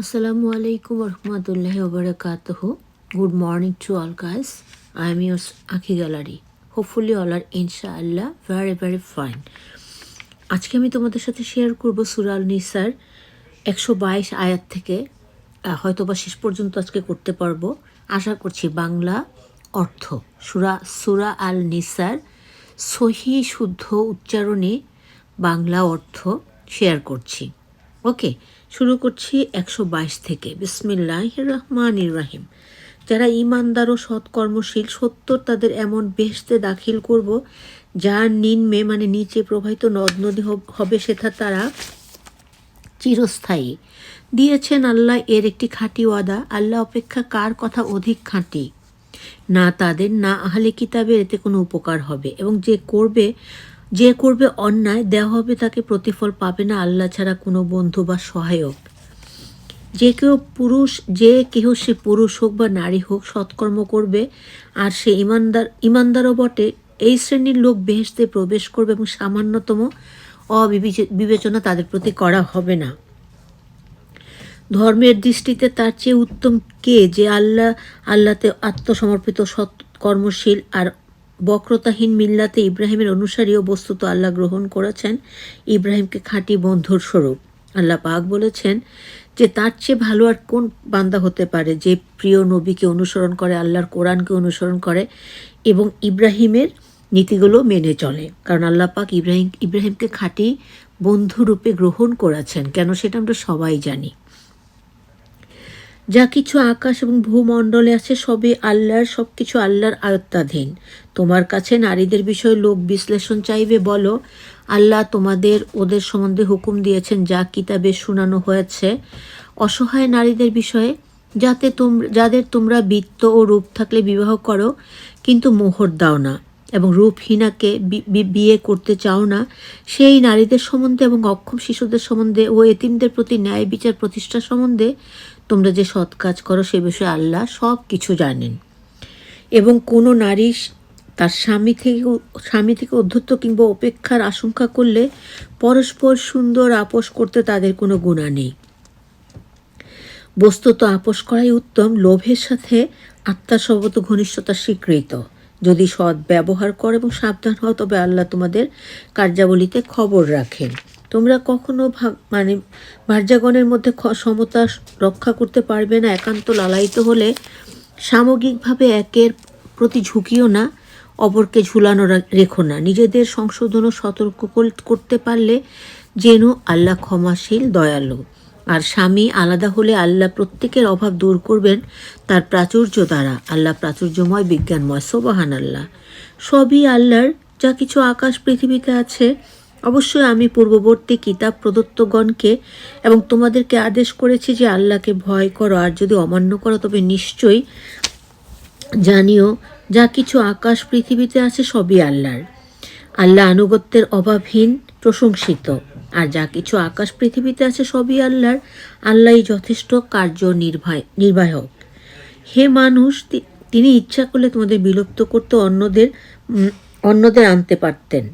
আসসালামু আলাইকুম রহমতুল্লাহ ওবরাকাত good morning to all guys I am your আঁকি গ্যালারি হোপফুলি অল আর ইনশা আল্লাহ ভেরি ভেরি ফাইন আজকে আমি তোমাদের সাথে শেয়ার করব সুরাল নিসার একশো বাইশ আয়াত থেকে। হয়তো বা শেষ পর্যন্ত আজকে করতে পারব। আশা করছি বাংলা অর্থ। সুরা সুরা আল নিসার সহি, শুদ্ধ উচ্চারণে বাংলা অর্থ শেয়ার করছি। ওকে শুরু করছি একশো বাইশ থেকে। বিসমিল্লাহ রহমান রাহিম যারা ইমানদার ও সৎকর্মশীল, সত্তর তাদের এমন বেহেশতে দাখিল করব, যার নিম্নে মানে নিচে প্রবাহিত নদ নদী হবে সেটা তারা চিরস্থায়ী। দিয়েছেন আল্লাহ এর একটি খাঁটি ওয়াদা। আল্লাহ অপেক্ষা কার কথা অধিক খাঁটি? না তাদের, না আহলে কিতাবের এতে কোনো উপকার হবে। এবং যে করবে যে করবে অন্যায় দেওয়া হবে তাকে প্রতিফল পাবে না, আল্লাহ ছাড়া কোনো বন্ধু বা সহায়ক। যে কেউ পুরুষ, যে কেহ সে পুরুষ হোক বা নারী হোক, সৎকর্ম করবে, আর সে ইমানদার, ইমানদারও বটে, এই শ্রেণির লোক বেহেশতে প্রবেশ করবে এবং সামান্যতম অবিবেচ- বিবেচনা তাদের প্রতি করা হবে না। ধর্মের দৃষ্টিতে তার চেয়ে উত্তম কে? যে আল্লাহ, আল্লাহতে আত্মসমর্পিত সৎ কর্মশীল আর বক্রতাহীন মিল্লাতে ইব্রাহিমের অনুসারী ও বস্তুত আল্লাহ গ্রহণ করেছেন। ইব্রাহিমকে খাঁটি বন্ধুর স্বরূপ। আল্লাহ পাক বলেছেন যে, তার চেয়ে ভালো আর কোন বান্দা হতে পারে যে প্রিয় নবীকে অনুসরণ করে, আল্লাহর কোরআনকে অনুসরণ করে এবং ইব্রাহিমের নীতিগুলো মেনে চলে? কারণ আল্লাহ পাক ইব্রাহিম, ইব্রাহিমকে খাঁটি বন্ধুরূপে গ্রহণ করেছেন। কেন সেটা আমরা সবাই জানি। যা কিছু আকাশ এবং ভূমণ্ডলে আছে, সবই আল্লাহর সব কিছু আল্লাহর আয়ত্তাধীন তোমার কাছে নারীদের বিষয়ে লোক বিশ্লেষণ চাইবে, বলো। আল্লাহ তোমাদের, ওদের সম্বন্ধে হুকুম দিয়েছেন, যা কিতাবে শোনানো হয়েছে। অসহায় নারীদের বিষয়ে, যাতে তোম, যাদের তোমরা বৃত্ত ও রূপ থাকলে বিবাহ করো, কিন্তু মোহর দাও না এবং রূপহীনাকে বিয়ে করতে চাও না। সেই নারীদের সম্বন্ধে এবং অক্ষম শিশুদের সম্বন্ধে ও এতিমদের প্রতি ন্যায় বিচার প্রতিষ্ঠা সম্বন্ধে তোমরা যে সৎ কাজ করো সে বিষয়ে আল্লাহ সব কিছু জানেন। এবং কোনো নারী তার স্বামী থেকে স্বামী থেকে অধ্যত্ত কিংবা উপেক্ষার আশঙ্কা করলে পরস্পর সুন্দর আপোষ করতে তাদের কোনো গুণা নেই। বস্তুত আপোষ করাই উত্তম, লোভের সাথে আত্মার সর্বত ঘনিষ্ঠতা স্বীকৃত। যদি সৎ ব্যবহার করো এবং সাবধান হও, তবে আল্লাহ তোমাদের কার্যাবলীতে খবর রাখেন। তোমরা কখনো ভাগ মানে ভার্যাগণের মধ্যে সমতা রক্ষা করতে পারবে না, একান্ত লালায়িত হলে সামগ্রিকভাবে একের প্রতি ঝুঁকিও না, অপরকে ঝুলানো রেখো না। নিজেদের সংশোধন সতর্ক কর- করতে পারলে যেন আল্লাহ ক্ষমাশীল, দয়ালু। আর স্বামী আলাদা হলে আল্লাহ প্রত্যেকের অভাব দূর করবেন তার প্রাচুর্য দ্বারা। আল্লাহ প্রাচুর্যময়, বিজ্ঞানময় সোবাহান আল্লাহ সবই আল্লাহর, যা কিছু আকাশ পৃথিবীতে আছে অবশ্যই আমি পূর্ববর্তী কিতাব প্রদত্তগণকে এবং তোমাদেরকে আদেশ করেছি যে আল্লাহকে ভয় করো, আর যদি অমান্য করো, তবে নিশ্চয়ই জানিও, যা কিছু আকাশ পৃথিবীতে আছে সবই আল্লাহর। আল্লাহ আনুগত্যের অভাবহীন, প্রশংসিত। আর যা কিছু আকাশ পৃথিবীতে আছে সবই আল্লাহর। আল্লাহই যথেষ্ট, কার্য নির্বাহ নির্বাহক হে মানুষ তিনি ইচ্ছা করলে তোমাদের বিলুপ্ত করতে অন্যদের অন্যদের আনতে পারতেন।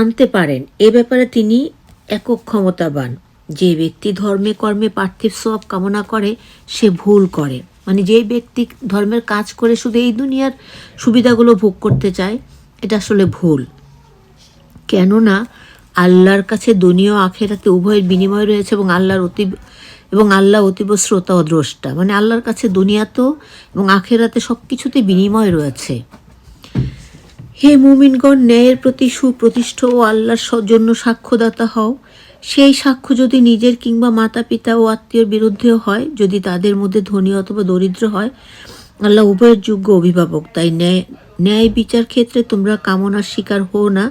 আনতে পারেন। এ ব্যাপারে তিনি একক ক্ষমতাবান। যে ব্যক্তি ধর্মে কর্মে পার্থিব সব কামনা করে, সে ভুল করে। মানে যে ব্যক্তি ধর্মের কাজ করে শুধু এই দুনিয়ার সুবিধাগুলো ভোগ করতে চায়, এটা আসলে ভুল। কেননা আল্লাহর কাছে দুনিয়া আখেরাতে উভয়ের বিনিময় রয়েছে এবং আল্লাহর অতি এবং আল্লাহ অতীব শ্রোতা ও দ্রষ্টা। মানে আল্লাহর কাছে দুনিয়াতেও এবং আখেরাতে সব কিছুতে বিনিময় রয়েছে। হে মুমিনগণ, ন্যায়ের প্রতি সুপ্রতিষ্ঠ ও আল্লাহর জন্য সাক্ষ্যদাতা হও। সেই সাক্ষ্য যদি নিজের কিংবা মাতা পিতা ও আত্মীয়র বিরুদ্ধেও হয়, যদি তাদের মধ্যে ধনী অথবা দরিদ্র হয়, আল্লাহ উভয়ের যোগ্য অভিভাবক। তাই ন্যায় ন্যায় বিচার ক্ষেত্রে তোমরা কামনার শিকার হও না,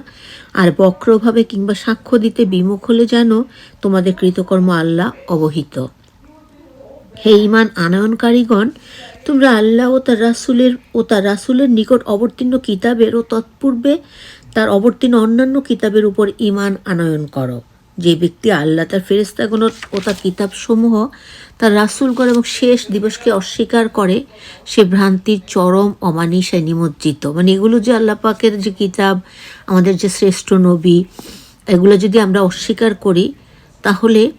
আর বক্রভাবে কিংবা সাক্ষ্য দিতে বিমুখ হলে জানো তোমাদের কৃতকর্ম আল্লাহ অবহিত। হে ইমান আনয়নকারীগণ তোমরা আল্লাহ ও তার রাসুলের ও তার রাসুলের নিকট অবতীর্ণ কিতাবের ও তৎপূর্বে তার অবতীর্ণ অন্যান্য কিতাবের উপর ইমান আনয়ন করো। যে ব্যক্তি আল্লাহ, তার ফেরেস্তাগণ ও তার কিতাবসমূহ তার রাসুলগণ এবং শেষ দিবসকে অস্বীকার করে, সে ভ্রান্তির চরম অমানিসায় নিমজ্জিত। মানে এগুলো যে আল্লাহ পাকের যে কিতাব, আমাদের যে শ্রেষ্ঠ নবী, এগুলো যদি আমরা অস্বীকার করি, তাহলে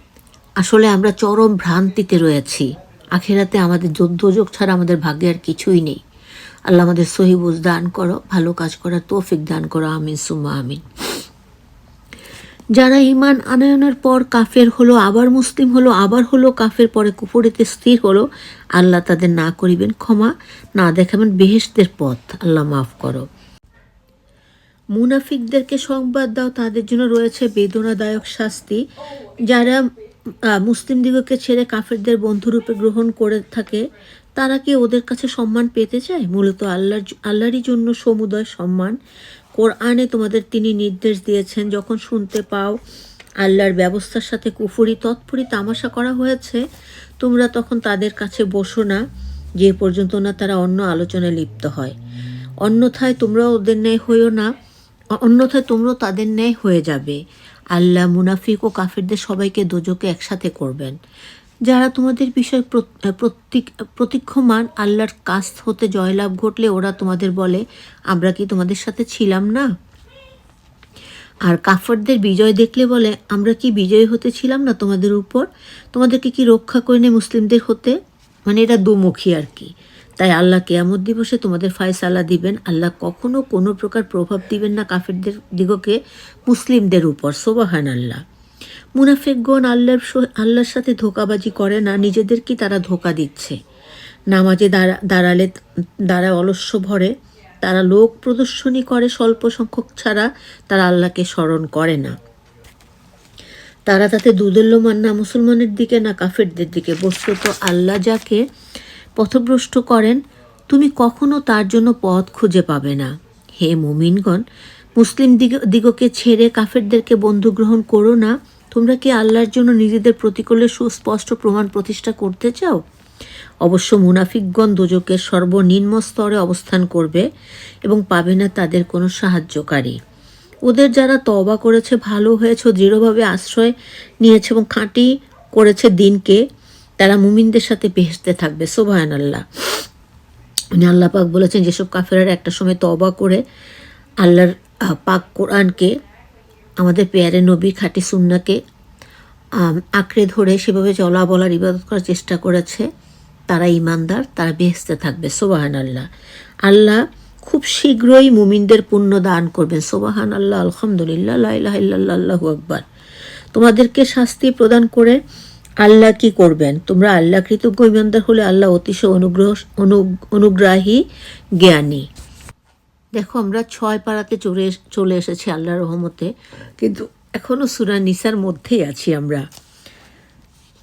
আসলে আমরা চরম ভ্রান্তিতে রয়েছি। আখেরাতে আমাদের যোগ ছাড়া আমাদের ভাগ্যে আর কিছুই নেই। আল্লাহ আমাদের সহিবুজ দান করো, ভালো কাজ করার তৌফিক দান করো, আমিন, সুম্মা, আমিন। যারা ইমান আনয়নের পর কাফের হলো, আবার মুসলিম হলো, আবার হলো কাফের পরে কুপুরিতে স্থির হলো, আল্লাহ তাদের না করিবেন ক্ষমা, না দেখাবেন বেহেশতের পথ। আল্লাহ মাফ করো। মুনাফিকদেরকে সংবাদ দাও, তাদের জন্য রয়েছে বেদনাদায়ক শাস্তি। যারা মুসলিম দিগকে ছেড়ে কাফেরদের বন্ধুরূপে গ্রহণ করে থাকে, তারা কি ওদের কাছে সম্মান পেতে চায়? মূলত আল্লাহর আল্লাহরই জন্য সমুদয় সম্মান। কোরআনে তোমাদের তিনি নির্দেশ দিয়েছেন, যখন শুনতে পাও আল্লাহর ব্যবস্থার সাথে কুফুরি তৎপুরি তামাশা করা হয়েছে, তোমরা তখন তাদের কাছে বসো না, যে পর্যন্ত না তারা অন্য আলোচনায় লিপ্ত হয়। অন্যথায় তোমরা ওদের ন্যায় হইও না অন্যথায় তোমরাও তাদের ন্যায় হয়ে যাবে। আল্লাহ, মুনাফিক ও কাফেরদের সবাইকে দোজকে একসাথে করবেন। যারা তোমাদের বিষয় প্রতীক প্রতীক্ষমান আল্লাহর কাছ হতে জয়লাভ ঘটলে ওরা তোমাদের বলে, আমরা কি তোমাদের সাথে ছিলাম না? আর কাফরদের বিজয় দেখলে বলে, আমরা কি বিজয়ী হতে ছিলাম না তোমাদের উপর? তোমাদেরকে কি রক্ষা করে নে মুসলিমদের হতে? মানে এটা দুমুখী আর কি। তাই আল্লাহ কেয়ামত দিবসে তোমাদের ফায়সালা দিবেন। আল্লাহ কখনো কোনো প্রকার প্রভাব দিবেন না কাফেরদের দিগকে, মুসলিমদের উপর। সোবাহান আল্লাহ মুনাফেকগণ আল্লাহর আল্লাহর সাথে ধোকাবাজি করে না নিজেদেরকে তারা ধোকা দিচ্ছে? নামাজে দাঁড়া দাঁড়ালে দাঁড়া অলস্য ভরে, তারা লোক প্রদর্শনী করে স্বল্প সংখ্যক ছাড়া, তারা আল্লাহকে স্মরণ করে না। তারা তাতে দুদল্যমান না মুসলমানের দিকে, না কাফেরদের দিকে। বস্তুত আল্লাহ যাকে পথভ্রষ্ট করেন, তুমি কখনো তার জন্য পথ খুঁজে পাবে না। হে মুমিনগণ, মুসলিম দিগ, দিগকে ছেড়ে কাফেরদেরকে বন্ধু গ্রহণ করো না। তোমরা কি আল্লাহর জন্য নিজেদের প্রতিকূলে সুস্পষ্ট প্রমাণ প্রতিষ্ঠা করতে চাও? অবশ্য মুনাফিকগণ দোজকের সর্বনিম্ন স্তরে অবস্থান করবে এবং পাবে না তাদের কোনো সাহায্যকারী। ওদের যারা তবা করেছে, ভালো হয়েছে, দৃঢ়ভাবে আশ্রয় নিয়েছে এবং খাঁটি করেছে দিনকে তারা মুমিনদের সাথে বেহেশতে থাকবে সোভায়ন আল্লাহ উনি আল্লাহ পাক বলেছেন, যেসব কাফেরার একটা সময় তবা করে, আল্লাহর পাক কোরআনকে, আমাদের পেয়ারে নবী, খাঁটি সুন্নাকে আঁকড়ে ধরে সেভাবে চলা বলার ইবাদত করার চেষ্টা করেছে, তারা ইমানদার, তারা বেহেস্তে থাকবে সোবাহান আল্লাহ আল্লাহ খুব শীঘ্রই মুমিনদের পুণ্য দান করবেন সোবাহান আল্লাহ আলহামদুলিল্লাহ আল্লাহু আকবার। তোমাদেরকে শাস্তি প্রদান করে আল্লাহ কি করবেন? তোমরা আল্লাহ কৃতজ্ঞ ইমানদার হলে আল্লাহ অতিশয় অনুগ্রহ, অনু- অনুগ্রাহী, জ্ঞানী। দেখো, আমরা ছয় পাড়াতে চলে চলে এসেছি আল্লাহ রহমতে, কিন্তু এখনও সুরা নিসার মধ্যেই আছি আমরা।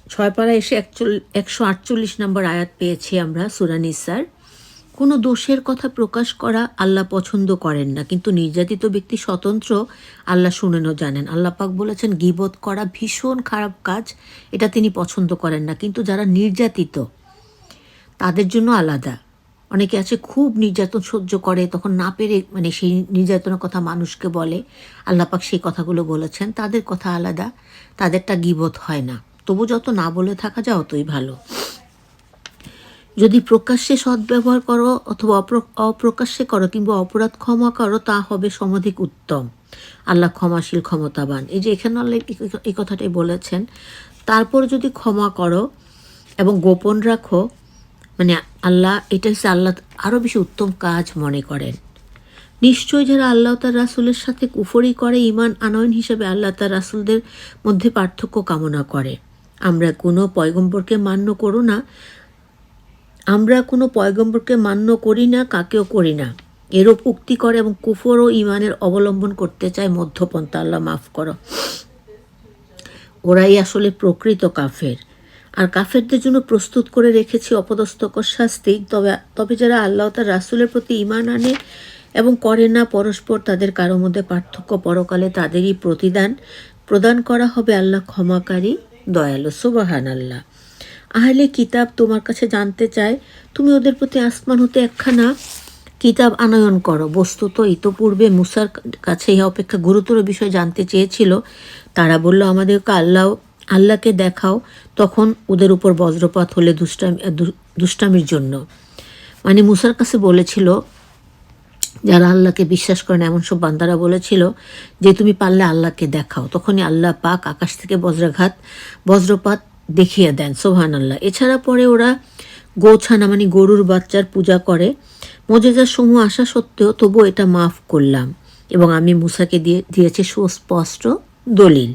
ছয় পাড়া এসে একচল একশো আটচল্লিশ নম্বর আয়াত পেয়েছি আমরা সুরা নিসার। কোনো দোষের কথা প্রকাশ করা আল্লাহ পছন্দ করেন না। কিন্তু নির্যাতিত ব্যক্তি স্বতন্ত্র আল্লাহ শুনেনও জানেন। আল্লাহ পাক বলেছেন, গিবত করা ভীষণ খারাপ কাজ, এটা তিনি পছন্দ করেন না। কিন্তু যারা নির্যাতিত, তাদের জন্য আলাদা। অনেকে আছে, খুব নির্যাতন সহ্য করে, তখন না পেরে মানে সেই নির্যাতনের কথা মানুষকে বলে। আল্লাপাক সেই কথাগুলো বলেছেন, তাদের কথা আলাদা, তাদেরটা গিবত হয় না। তবু যত না বলে থাকা যায়, অতই ভালো। যদি প্রকাশ্যে সদ্ব্যবহার করো অথবা অপ্র- অপ্রকাশ্যে করো কিংবা অপরাধ ক্ষমা করো, তা হবে সমধিক উত্তম। আল্লাহ ক্ষমাশীল, ক্ষমতাবান। এই যে এখানে আল্লাহ এই- কথাটাই বলেছেন। তারপর যদি ক্ষমা করো এবং গোপন রাখো মানে আল্লাহ এটা হচ্ছে আল্লাহ আরও বেশি উত্তম কাজ মনে করেন। নিশ্চয়ই যারা আল্লাহ তার রাসুলের সাথে কুফরি করে ইমান আনয়ন হিসেবে আল্লাহ তার রাসুলদের মধ্যে পার্থক্য কামনা করে। আমরা কোনো পয়গম্বরকে মান্য করো না আমরা কোনো পয়গম্বরকে মান্য করি না, কাকেও করি না। এরূপ উক্তি করে এবং কুফর ও ইমানের অবলম্বন করতে চায় মধ্যপন্থা। আল্লাহ মাফ করো। ওরাই আসলে প্রকৃত কাফের। আর কাফেরদের জন্য প্রস্তুত করে রেখেছি অপদস্থকর শাস্তি। তবে তবে যারা আল্লাহ তার রাসুলের প্রতি ইমান আনে এবং করে না, পরস্পর তাদের কারও মধ্যে পার্থক্য পরকালে তাদেরই প্রতিদান প্রদান করা হবে। আল্লাহ ক্ষমাকারী, দয়ালু সুবাহান আল্লাহ আহলে কিতাব তোমার কাছে জানতে চায়, তুমি ওদের প্রতি আসমান হতে একখানা কিতাব আনয়ন করো। বস্তুত ইতোপূর্বে মুসার কাছে ইহা অপেক্ষা গুরুতর বিষয় জানতে চেয়েছিল। তারা বলল, আমাদেরকে আল্লাহ, আল্লাহকে দেখাও, তখন ওদের উপর বজ্রপাত হলে দুষ্টামি দুষ্টামির জন্য। মানে মুসার কাছে বলেছিল, যারা আল্লাহকে বিশ্বাস করেন, এমন সব বান্দারা বলেছিল যে, তুমি পারলে আল্লাহকে দেখাও। তখনই আল্লাহ পাক আকাশ থেকে বজ্রাঘাত, বজ্রপাত দেখিয়ে দেন সোহান আল্লাহ এছাড়া পরে ওরা গোছানা মানে গরুর বাচ্চার পূজা করে। মজেজার সমূহ আসা সত্ত্বেও তবু এটা মাফ করলাম এবং আমি মুসাকে দিয়ে, দিয়েছি সুস্পষ্ট দলিল।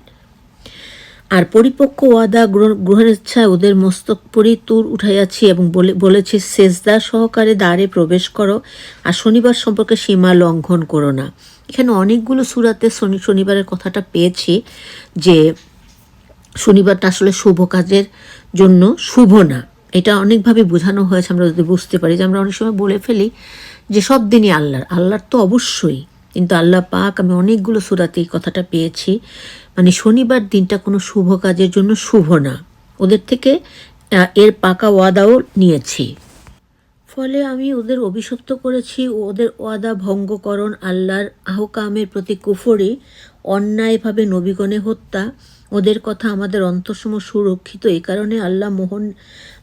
আর পরিপক্ক ওয়াদা গ্রহণ- ইচ্ছায় ওদের মস্তক পরি তুর উঠাইয়াছি এবং বলে, বলেছি, সেজদা সহকারে দ্বারে প্রবেশ করো আর শনিবার সম্পর্কে সীমা লঙ্ঘন করো না। এখানে অনেকগুলো সুরাতে শনি, শনিবারের কথাটা পেয়েছি যে শনিবারটা আসলে শুভ কাজের জন্য শুভ না। এটা অনেকভাবে বোঝানো হয়েছে, আমরা যদি বুঝতে পারি। যে আমরা অনেক সময় বলে ফেলি যে সব দিনই আল্লাহর। আল্লাহর তো অবশ্যই। কিন্তু আল্লাহ পাক, আমি অনেকগুলো সুরাতে এই কথাটা পেয়েছি। মানে শনিবার দিনটা কোনো শুভ কাজের জন্য শুভ না। ওদের থেকে এর পাকা ওয়াদাও নিয়েছি। ফলে আমি ওদের অভিশপ্ত করেছি। ওদের ওয়াদা ভঙ্গকরণ, আল্লাহর আহকামের প্রতি কুফরি, অন্যায়ভাবে নবীগণে হত্যা ওদের কথা আমাদের অন্তঃসম সুরক্ষিত। এই কারণে আল্লাহ মোহন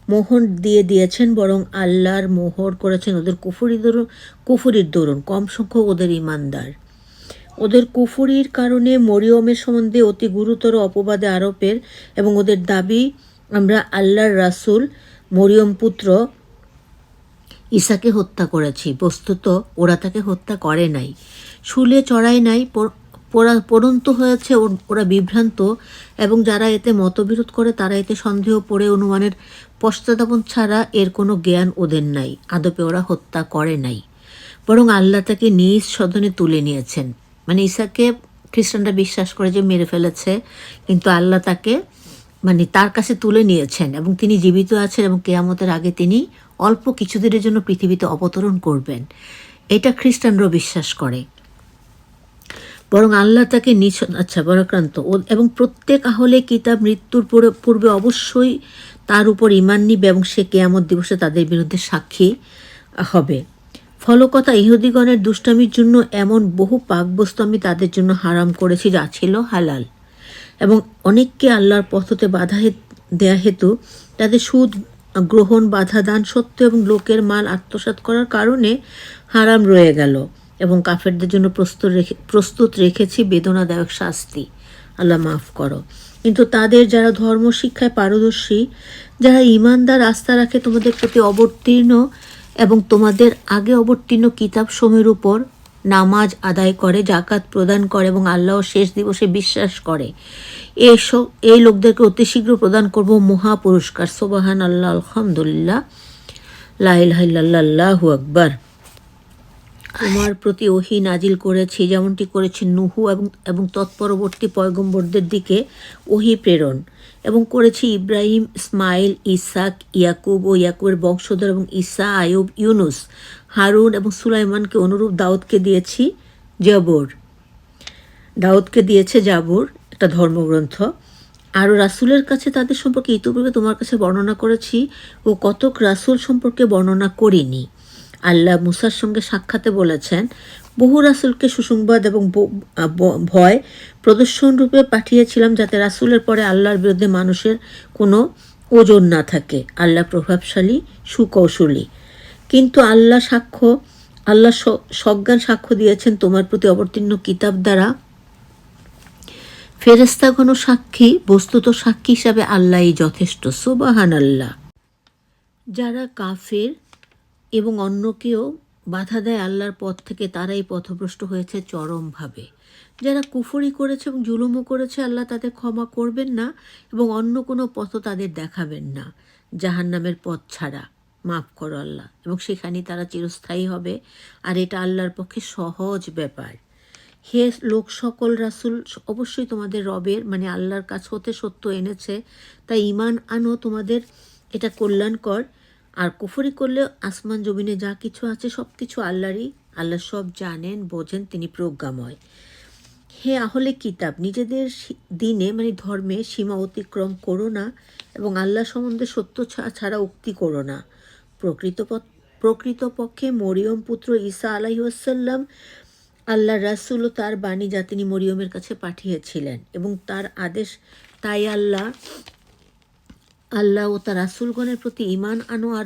মোহন দিয়ে দিয়েছেন, বরং আল্লাহর মোহর করেছেন ওদের কুফুরি দরুন, কুফুরির দরুন, কম সংখ্যক ওদের ইমানদার। ওদের কুফুরির কারণে মরিয়মের সম্বন্ধে অতি গুরুতর অপবাদে আরোপের এবং ওদের দাবি, আমরা আল্লাহর রাসূল, মরিয়ম পুত্র ঈসাকে হত্যা করেছি। বস্তুত ওরা তাকে হত্যা করে নাই। শুলে চড়াই নাই পরা- পড়ন্ত হয়েছে ওর- বিভ্রান্ত এবং যারা এতে মতবিরোধ করে তারা এতে সন্দেহ পড়ে অনুমানের পশ্চাতাপন ছাড়া এর কোনো জ্ঞান ওদের নাই, আদপে ওরা হত্যা করে নাই। বরং আল্লাহ তাকে নিজ সদনে তুলে নিয়েছেন। মানে ঈশাকে খ্রিস্টানরা বিশ্বাস করে যে মেরে ফেলেছে, কিন্তু আল্লাহ তাকে মানে তার কাছে তুলে নিয়েছেন এবং তিনি জীবিত আছেন এবং কেয়ামতের আগে তিনি অল্প কিছুদিনের জন্য পৃথিবীতে অবতরণ করবেন। এটা খ্রিস্টানরাও বিশ্বাস করে। বরং আল্লাহ তাকে নিজ আচ্ছা বরাক্রান্ত এবং প্রত্যেক আহলে কিতাব মৃত্যুর পূর্বে- অবশ্যই তার উপর ইমান নিবে এবং সে কেয়ামত দিবসে তাদের বিরুদ্ধে সাক্ষী হবে। ফলকথা ইহুদিগণের দুষ্টামির জন্য এমন বহু পাকবস্তু আমি তাদের জন্য হারাম করেছি যা ছিল হালাল। এবং অনেককে আল্লাহর পথতে বাধা দেয়া হেতু তাদের সুদ গ্রহণ, বাধা দান সত্য এবং লোকের মাল আত্মসাৎ করার কারণে হারাম রয়ে গেল। এবং কাফেরদের জন্য প্রস্তুত রেখে প্রস্তুত রেখেছি বেদনাদায়ক শাস্তি। আল্লাহ মাফ করো। কিন্তু তাদের যারা ধর্ম শিক্ষায় পারদর্শী, যারা ইমানদার আস্থা রাখে তোমাদের প্রতি অবতীর্ণ এবং তোমাদের আগে অবতীর্ণ কিতাব সময়ের উপর নামাজ আদায় করে জাকাত প্রদান করে এবং আল্লাহ শেষ দিবসে বিশ্বাস করে, এসব এই লোকদেরকে অতি শীঘ্র প্রদান করব মহা পুরস্কার সোবাহান আল্লাহ আলহামদুলিল্লাহ লাইল্লাহু আকবার। তোমার প্রতি ওহি নাজিল করেছি, যেমনটি করেছি নুহু এবং এবং তৎপরবর্তী পয়গম্বরদের দিকে ওহি প্রেরণ এবং করেছি ইব্রাহিম, ইসমাইল, ইসাক, ইয়াকুব ও ইয়াকুবের বংশধর এবং ঈসা, আয়ুব, ইউনুস, হারুন এবং সুলাইমানকে অনুরূপ দাউদকে দিয়েছি জবর। দাউদকে দিয়েছে জাবর, একটা ধর্মগ্রন্থ। আরও রাসূলের কাছে তাদের সম্পর্কে ইতিপূর্বে তোমার কাছে বর্ণনা করেছি ও কতক রাসূল সম্পর্কে বর্ণনা করিনি। আল্লাহ মুসার সঙ্গে সাক্ষাতে বলেছেন, বহু রাসুলকে সুসংবাদ এবং ভয় প্রদর্শন রূপে পাঠিয়েছিলাম যাতে রাসুলের পরে আল্লাহর বিরুদ্ধে মানুষের কোনো ওজন না থাকে। আল্লাহ প্রভাবশালী, সুকৌশলী। কিন্তু আল্লাহ সাক্ষ্য, আল্লাহ সজ্ঞান সাক্ষ্য দিয়েছেন তোমার প্রতি অবতীর্ণ কিতাব দ্বারা। ফেরেস্তাগণ সাক্ষী, বস্তুত সাক্ষী হিসাবে আল্লাহই যথেষ্ট। সুবাহান আল্লাহ যারা কাফের এবং অন্যকেও বাধা দেয় আল্লাহর পথ থেকে তারাই পথভ্রষ্ট হয়েছে চরমভাবে। যারা কুফরি করেছে এবং জুলুমও করেছে, আল্লাহ তাদের ক্ষমা করবেন না এবং অন্য কোনো পথ তাদের দেখাবেন না। জাহান্নামের পথ ছাড়া। মাফ করো আল্লাহ। এবং সেখানেই তারা চিরস্থায়ী হবে। আর এটা আল্লাহর পক্ষে সহজ ব্যাপার। হে লোক সকল রাসুল, অবশ্যই তোমাদের রবের মানে আল্লাহর কাছ হতে সত্য এনেছে। তাই ইমান আনো, তোমাদের এটা কল্যাণকর। আর কুফরি করলে আসমান জমিনে যা কিছু আছে সব কিছু আল্লাহরই। আল্লাহ সব জানেন, বোঝেন, তিনি প্রজ্ঞাময়। হে আহলে কিতাব, নিজেদের দিনে মানে ধর্মে সীমা অতিক্রম করো না এবং আল্লাহ সম্বন্ধে সত্য ছাড়া উক্তি করো না। প্রকৃত প্রকৃতপক্ষে মরিয়ম পুত্র ঈসা আলাইসাল্লাম আল্লাহ রাসূল ও তার বাণী যা তিনি মরিয়মের কাছে পাঠিয়েছিলেন এবং তার আদেশ, তাই আল্লাহ আল্লাহ ও তার রাসূলগণের প্রতি ঈমান আনো আর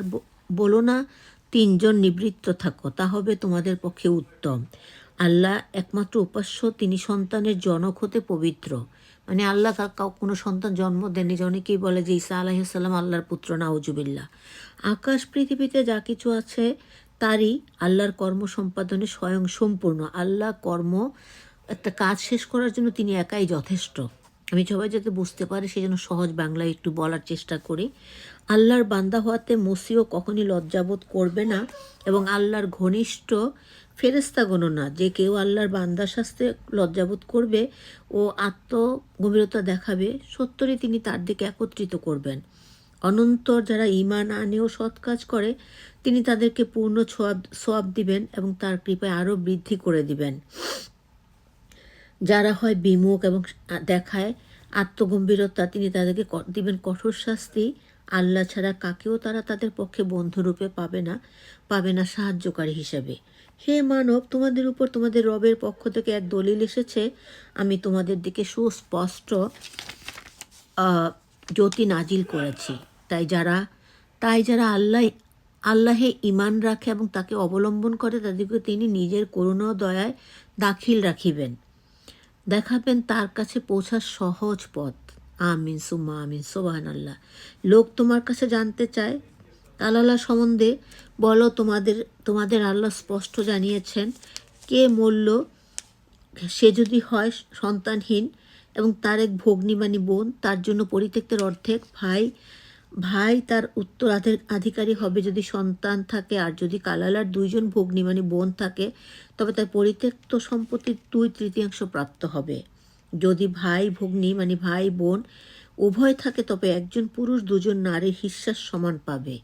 বলো না, তিনজন নিবৃত্ত থাকো, তা হবে তোমাদের পক্ষে উত্তম। আল্লাহ একমাত্র উপাস্য, তিনি সন্তানের জনক হতে পবিত্র। মানে আল্লাহ কাউ কোনো সন্তান জন্ম দেননি অনেকেই বলে যে ঈসা আলাহিসাল্লাম আল্লাহর পুত্র নাউজুবিল্লা আকাশ, পৃথিবীতে যা কিছু আছে, তারই আল্লাহর কর্ম সম্পাদনে স্বয়ং সম্পূর্ণ। আল্লাহ কর্ম, একটা কাজ শেষ করার জন্য তিনি একাই যথেষ্ট। আমি সবাই যাতে বুঝতে পারে সেই জন্য সহজ বাংলায় একটু বলার চেষ্টা করি। আল্লাহর বান্দা হওয়াতে মসিও কখনই লজ্জাবোধ করবে না এবং আল্লাহর ঘনিষ্ঠ ফেরেস্তাগণও না। যে কেউ আল্লাহর বান্দার শাস্তে লজ্জাবোধ করবে ও আত্মগভীরতা দেখাবে সত্তরই তিনি তার দিকে একত্রিত করবেন। অনন্তর যারা ইমান আনেও সৎ কাজ করে, তিনি তাদেরকে পূর্ণ সোয়াব সোয়াব দিবেন এবং তার কৃপায় আরও বৃদ্ধি করে দিবেন। যারা হয় বিমুখ এবং দেখায় আত্মগম্ভীরতা, তিনি তাদেরকে দিবেন কঠোর শাস্তি। আল্লাহ ছাড়া কাকেও তারা তাদের পক্ষে বন্ধুরূপে পাবে না পাবে না সাহায্যকারী হিসেবে। হে মানব, তোমাদের উপর তোমাদের রবের পক্ষ থেকে এক দলিল এসেছে। আমি তোমাদের দিকে সুস্পষ্ট জ্যোতি নাজিল করেছি। তাই যারা তাই যারা আল্লাহ, আল্লাহে ইমান রাখে এবং তাকে অবলম্বন করে, তাদেরকে তিনি নিজের করুণা দয়ায় দাখিল রাখিবেন। দেখাবেন তার কাছে পৌঁছার সহজ পথ। আমিন, সুম্মা আমিন সোবাহান আল্লাহ লোক তোমার কাছে জানতে চায় আল্লাহ সম্বন্ধে বলো তোমাদের তোমাদের আল্লাহ স্পষ্ট জানিয়েছেন, কে মূল্য সে যদি হয় সন্তানহীন এবং তার এক ভগ্নী মানে বোন, তার জন্য পরিত্যক্তের অর্ধেক ভাই ভাই তার উত্তরাধিক আধিকারী হবে যদি সন্তান থাকে আর যদি কালালার দুইজন ভগ্নী মানে বোন থাকে, তবে তার পরিত্যক্ত সম্পত্তির দুই তৃতীয়াংশ প্রাপ্ত হবে। যদি ভাই ভগ্নী মানে ভাই বোন উভয় থাকে, তবে একজন পুরুষ, দুজন নারীর হিস্যার সমান পাবে।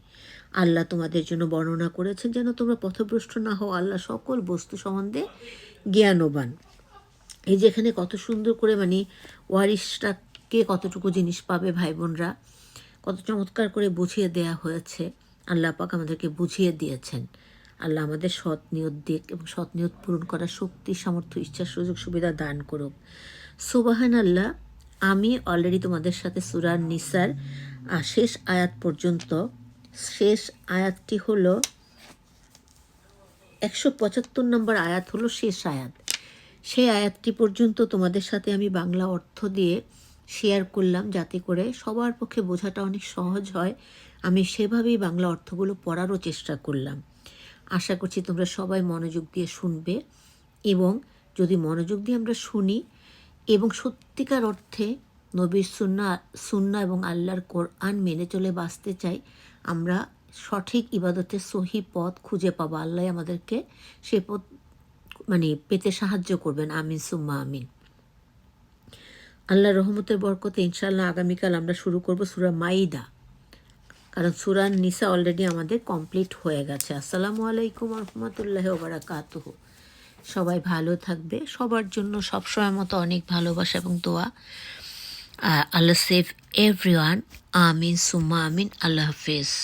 আল্লাহ তোমাদের জন্য বর্ণনা করেছেন যেন তোমরা পথভ্রষ্ট না হও। আল্লাহ সকল বস্তু সম্বন্ধে জ্ঞানবান। এই যেখানে কত সুন্দর করে মানে ওয়ারিশরা কে কতটুকু জিনিস পাবে ভাই বোনরা। কত চমৎকার করে বুঝিয়ে দেয়া হয়েছে। আল্লাহ পাক আমাদেরকে বুঝিয়ে দিয়েছেন। আল্লাহ আমাদের সৎ নিয়ত দিক এবং সৎ নিয়ত পূরণ করার শক্তি, সামর্থ্য, ইচ্ছা, সুযোগ, সুবিধা দান করুক। সুবাহান আল্লাহ আমি অলরেডি তোমাদের সাথে সুরার নিসার শেষ আয়াত পর্যন্ত, শেষ আয়াতটি হলো একশো পঁচাত্তর নম্বর আয়াত হলো শেষ আয়াত। সেই আয়াতটি পর্যন্ত তোমাদের সাথে আমি বাংলা অর্থ দিয়ে শেয়ার করলাম যাতে করে সবার পক্ষে বোঝাটা অনেক সহজ হয়। আমি সেভাবেই বাংলা অর্থগুলো পড়ারও চেষ্টা করলাম। আশা করছি তোমরা সবাই মনোযোগ দিয়ে শুনবে এবং যদি মনোযোগ দিয়ে আমরা শুনি এবং সত্যিকার অর্থে নবীর সুন্না সুন্না এবং আল্লাহর কোরআন মেনে চলে বাঁচতে চাই, আমরা সঠিক ইবাদতের সহি পথ খুঁজে পাবো। আল্লাহ আমাদেরকে সে পথ মানে পেতে সাহায্য করবেন। আমিন, সুম্মা আমিন। আল্লাহ রহমতের বরকতে ইনশাল্লাহ আগামীকাল আমরা শুরু করব সুরা মাইদা। কারণ সুরান নিসা অলরেডি আমাদের কমপ্লিট হয়ে গেছে। আসসালামু আলাইকুম রহমতুল্লাহ ওবরাকাতুহ সবাই ভালো থাকবে। সবার জন্য সবসময় মতো অনেক ভালোবাসা এবং দোয়া। আল্লাহ সেফ এভরিওয়ান আমিন সুমা আমিন। আল্লাহ হাফিজ।